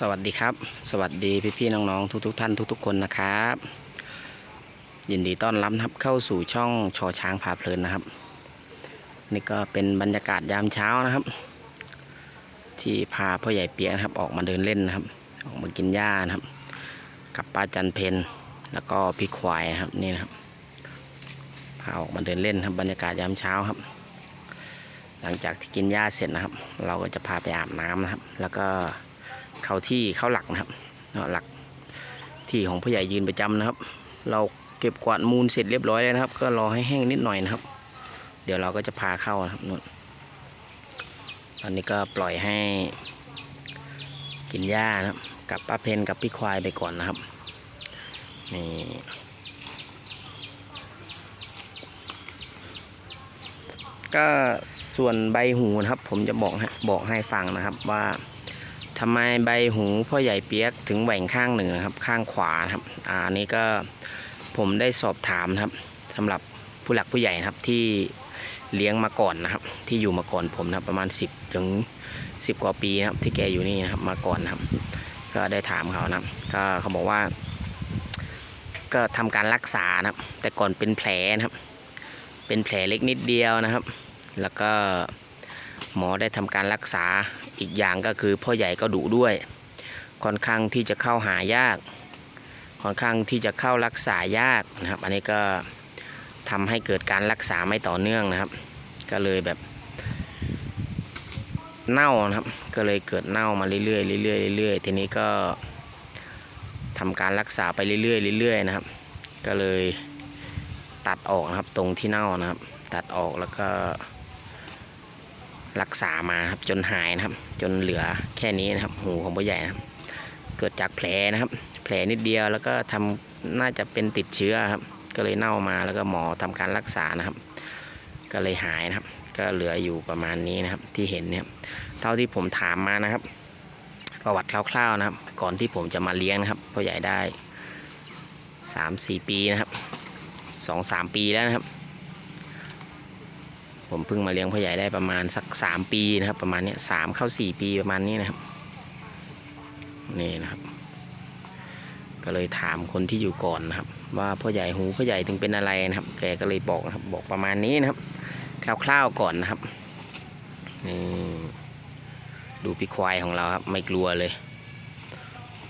สวัสดีครับ สวัสดีพี่ๆน้องๆทุกๆท่านทุก ๆ คนนะครับ ยินดีต้อนรับครับเข้าสู่ช่องชอช้างพาเพลินนะครับ นี่ก็เป็นบรรยากาศยามเช้านะครับ ที่พาพ่อใหญ่เปียกนะครับ ออกมาเดินเล่นนะครับ ออกมากินหญ้านะครับ กับป้าจันเพนแล้วก็พี่ควายนะครับนี่นะครับพาออกมาเดินเล่นครับบรรยากาศยามเช้าครับ หลังจากที่กินหญ้าเสร็จนะครับ เราก็จะพาไปอาบน้ำนะครับ แล้วก็ เข้าที่เข้าหลักนะครับหลักที่ของผู้ใหญ่ยืนประจำนะครับ เราเก็บกวาดมูลเสร็จเรียบร้อยแล้วนะครับ ก็รอให้แห้งนิดหน่อยนะครับ เดี๋ยวเราก็จะพาเข้านะครับนู่นตอนนี้ก็ปล่อยให้กินหญ้านะครับ กับป้าเพนกับพี่ควายไปก่อนนะครับนี่ก็ส่วนใบหูนะครับ ผมจะบอกบอกให้ฟังนะครับว่า ทำไมใบหูพ่อใหญ่เปียกถึงแหว่งข้างหนึ่งนะครับ ข้างขวาครับอ่าอันนี้ก็ผมได้สอบถามนะครับสำหรับผู้หลักผู้ใหญ่นะครับที่เลี้ยงมาก่อนนะครับ ที่อยู่มาก่อนผมนะครับ ประมาณ 10ถึง10 กว่าปีนะครับ ที่แกอยู่นี่นะครับมาก่อนนะครับ ก็ได้ถามเขานะครับ ก็เขาบอกว่า ก็ทำการรักษานะครับ แต่ก่อนเป็นแผลนะครับ เป็นแผลเล็กนิดเดียวนะครับ แล้วก็ หมอได้ทำการรักษาอีกอย่างก็คือพ่อใหญ่ก็ดุด้วย ค่อนข้างที่จะเข้าหายาก ค่อนข้างที่จะเข้ารักษายากนะครับ อันนี้ก็ทำให้เกิดการรักษาไม่ต่อเนื่องนะครับ ก็เลยแบบเน่านะครับ ก็เลยเกิดเน่ามาเรื่อยๆเรื่อยๆเรื่อยๆทีนี้ก็ทำการรักษาไปเรื่อยๆเรื่อยๆนะครับ ก็เลยตัดออกนะครับตรงที่เน่านะครับ ตัดออกแล้วก็ รักษามาครับจนหายนะครับ จนเหลือแค่นี้นะครับ หูของพ่อใหญ่นะครับ เกิดจากแผลนะครับ แผลนิดเดียวแล้วก็ทำน่าจะเป็นติดเชื้อครับ ก็เลยเน่ามาแล้วก็หมอทำการรักษานะครับ ก็เลยหายนะครับ ก็เหลืออยู่ประมาณนี้นะครับ ที่เห็นเนี่ยเท่าที่ผมถามมานะครับ ประวัติคร่าวๆนะครับ ก่อนที่ผมจะมาเลี้ยงนะครับพ่อใหญ่ได้สามสี่ปีนะครับสองสามปีแล้วนะครับ ผมเพิ่งมาเลี้ยงพ่อใหญ่ได้ประมาณสักสามปีนะครับ ประมาณนี้สามเข้าสี่ปีประมาณนี้นะครับนี่นะครับ ก็เลยถามคนที่อยู่ก่อนนะครับ ว่าพ่อใหญ่หูพ่อใหญ่ถึงเป็นอะไรนะครับแกก็เลยบอกนะครับ บอกประมาณนี้นะครับคร่าวๆก่อนนะครับนี่ดูพี่ควายของเราครับ ไม่กลัวเลย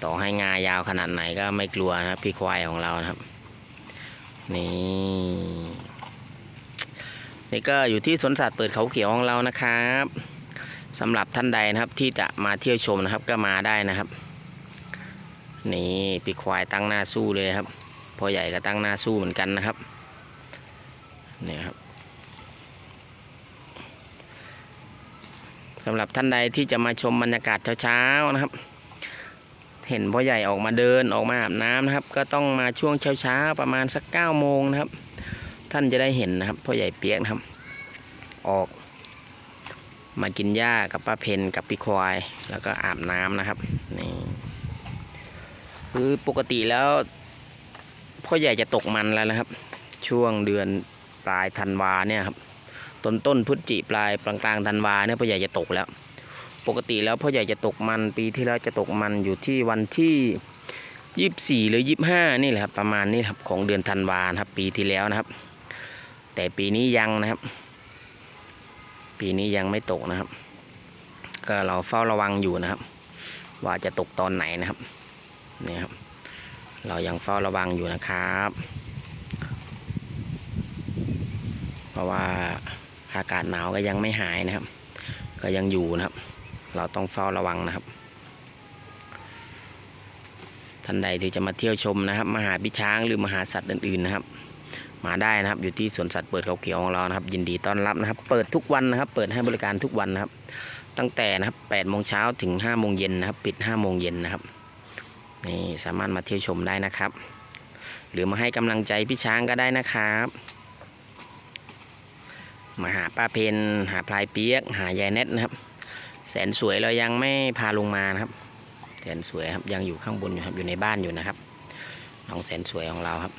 ต่อให้งายาวขนาดไหนก็ไม่กลัวนะครับพี่ควายของเรานะครับ นี่ นี่ก็อยู่ที่สวนสัตว์เปิดเขาเขียวของเรานะครับสำหรับท่านใดนะครับที่จะมาเที่ยวชมนะครับก็มาได้นะครับ นี่ปีควายตั้งหน้าสู้เลยครับพ่อใหญ่ก็ตั้งหน้าสู้เหมือนกันนะครับนี่ครับสำหรับท่านใดที่จะมาชมบรรยากาศเช้าๆนะครับ เห็นพ่อใหญ่ออกมาเดินออกมาอาบน้ำนะครับ ก็ต้องมาช่วงเช้าๆประมาณสัก9ก้าโมงนะครับ ท่านจะได้เห็นนะครับพ่อใหญ่เปียกนะครับ ออก มากินหญ้ากับป้าเพนกับพี่ควาย แล้วก็อาบน้ำนะครับนี่คือปกติแล้วพ่อใหญ่จะตกมันแล้วนะครับ ช่วงเดือนปลายธันวาเนี่ยครับต้นต้นพฤศจิปลายกลางกลางธันวาเนี่ยพ่อใหญ่จะตกแล้ว ปกติแล้วพ่อใหญ่จะตกมันปีที่แล้วจะตกมันอยู่ที่วันที่ยี่สิบสี่หรือยี่สิบห้านี่แหละครับประมาณนี้ครับของเดือนธันวาครับปีที่แล้วนะครับ แต่ปีนี้ยังนะครับ ปีนี้ยังไม่ตกนะครับ ก็เราเฝ้าระวังอยู่นะครับ ว่าจะตกตอนไหนนะครับนี่ครับ เรายังเฝ้าระวังอยู่นะครับ เพราะว่าอากาศหนาวก็ยังไม่หายนะครับ ก็ยังอยู่นะครับ เราต้องเฝ้าระวังนะครับท่านใดที่จะมาเที่ยวชมนะครับ มหาพิช้างหรือมหาสัตว์อื่นๆนะครับ มาได้นะครับ อยู่ที่สวนสัตว์เปิดเขาเขียวของเรานะครับ ยินดีต้อนรับนะครับ เปิดทุกวันนะครับ เปิดให้บริการทุกวันนะครับ ตั้งแต่นะครับ8โมงเช้าถึง5โมงเย็นนะครับ ปิด5โมงเย็นนะครับนี่สามารถมาเที่ยวชมได้นะครับ หรือมาให้กำลังใจพี่ช้างก็ได้นะครับ มาหาป้าเพนหาพลายเปียก หายายเน็ตนะครับ แสนสวยเรายังไม่พาลงมานะครับ แสนสวยครับยังอยู่ข้างบนอยู่ครับอยู่ในบ้านอยู่นะครับน้องแสนสวยของเราครับ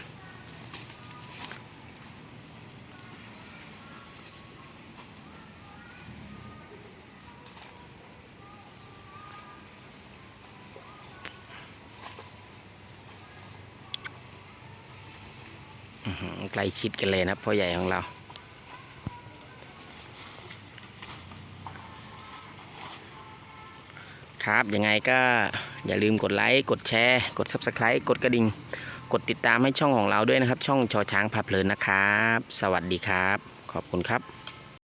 ใกล้ชิดกันเลยนะพ่อใหญ่ของเราครับยังไงก็อย่าลืมกดไลค์กดแชร์ กด Subscribe กดกระดิ่ง กดติดตามให้ช่องของเราด้วยนะครับ ช่องชอช้างพาเพลินนะครับ สวัสดีครับ ขอบคุณครับ